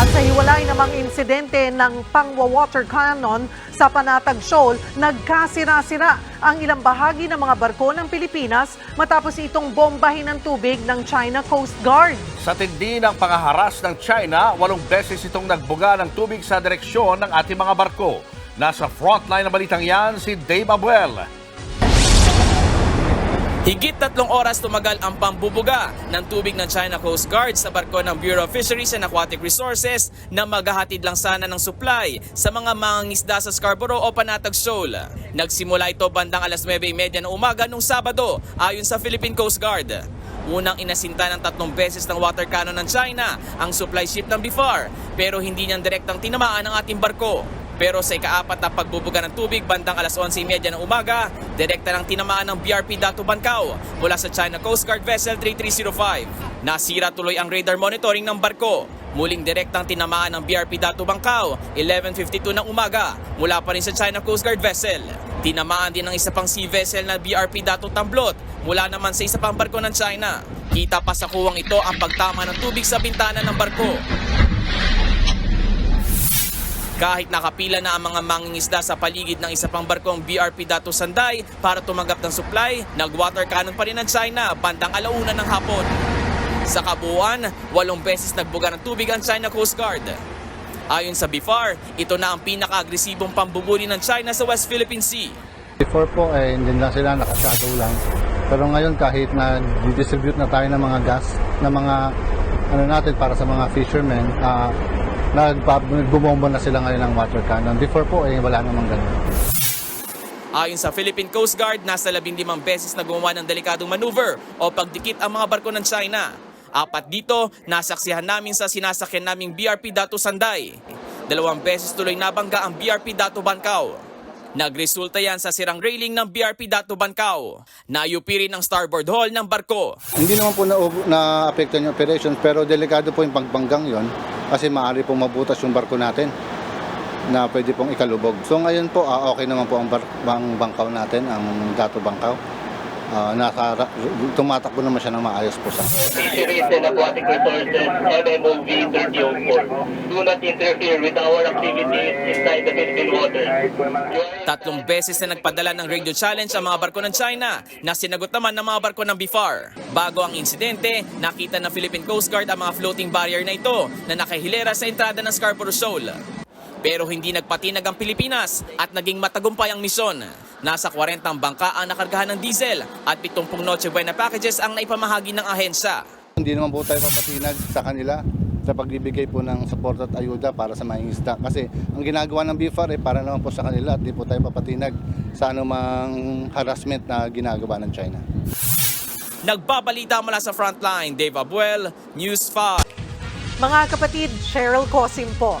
At sa hiwalay namang insidente ng pangwa-water cannon sa Panatag Shoal, nagkasira-sira ang ilang bahagi ng mga barko ng Pilipinas matapos itong bombahin ng tubig ng China Coast Guard. Sa tindi ng pangaharas ng China, walong beses itong nagbuga ng tubig sa direksyon ng ating mga barko. Nasa frontline ng balitang yan si Dave Abuel. Higit tatlong oras tumagal ang pambubuga ng tubig ng China Coast Guard sa barko ng Bureau of Fisheries and Aquatic Resources na maghahatid lang sana ng supply sa mga mangingisda sa Scarborough o Panatag Shoal. Nagsimula ito bandang alas 9.30 ng umaga nung Sabado ayon sa Philippine Coast Guard. Unang inasinta ng tatlong beses ng water cannon ng China ang supply ship ng BIFAR pero hindi niyan direktang tinamaan ang ating barko. Pero sa ikaapat na pagbubuga ng tubig bandang alas 11.30 ng umaga, direkta ng tinamaan ng BRP Dato Bancao mula sa China Coast Guard Vessel 3305. Nasira tuloy ang radar monitoring ng barko. Muling direktang tinamaan ng BRP Dato Bancao 11.52 ng umaga mula pa rin sa China Coast Guard Vessel. Tinamaan din ng isa pang sea vessel na BRP Dato Tamblot mula naman sa isa pang barko ng China. Kita pa sa kuwang ito ang pagtama ng tubig sa bintana ng barko. Kahit nakapila na ang mga mangingisda sa paligid ng isa pang barkong BRP Dato Sanday para tumanggap ng supply, nag-water cannon pa rin ng China bandang alauna ng hapon. Sa kabuuan, walong beses nagbuga ng tubig ang China Coast Guard. Ayon sa BIFAR, ito na ang pinaka-agresibong pambubuli ng China sa West Philippine Sea. Before po, eh, hindi lang sila nakashadow lang. Pero ngayon kahit na distribute na tayo ng mga gas, ng mga ano natin para sa mga fishermen, ah nagbumomba na sila ngayon ng water cannon. Before po, eh, wala namang ganun. Ayon sa Philippine Coast Guard, nasa 15 beses na gumawa ng delikadong maneuver o pagdikit ang mga barko ng China. Apat dito, nasaksihan namin sa sinasakyan naming BRP Dato Sanday. Dalawang beses tuloy nabangga ang BRP Dato Bancao. Nagresulta yan sa sirang railing ng BRP Dato Bancao. Nayupi rin ang starboard hull ng barko. Hindi naman po na, na-apektuhan yung operations, pero delikado po yung pagbanggang yon kasi maaari pong mabutas yung barko natin na pwede pong ikalubog. So ngayon po, ah, okay naman po ang, bar- ang bangkaw natin, ang dato bangkaw. Ah, nasa, tumatakbo naman siya ng maayos po sa and Aquatic Resources, MMOV 3004. Do not interfere with our activities inside the Philippine waters. Tatlong beses na nagpadala ng radio challenge ang mga barko ng China na sinagot naman ng mga barko ng BIFAR. Bago ang insidente, nakita ng Philippine Coast Guard ang mga floating barrier na ito na nakahilera sa entrada ng Scarborough Shoal. Pero hindi nagpatinag ang Pilipinas at naging matagumpay ang misyon. Nasa 40 ang bangka ang nakargahan ng diesel at 70 Noche Buena packages ang naipamahagi ng ahensya. Hindi naman po tayo papatinag sa kanila sa pagbibigay po ng support at ayuda para sa mga isda. Kasi ang ginagawa ng BFAR eh, para naman po sa kanila at di po tayo papatinag sa anumang harassment na ginagawa ng China. Nagbabalita mula sa frontline, Dave Abuel, News 5. Mga kapatid, Cheryl Cosim po.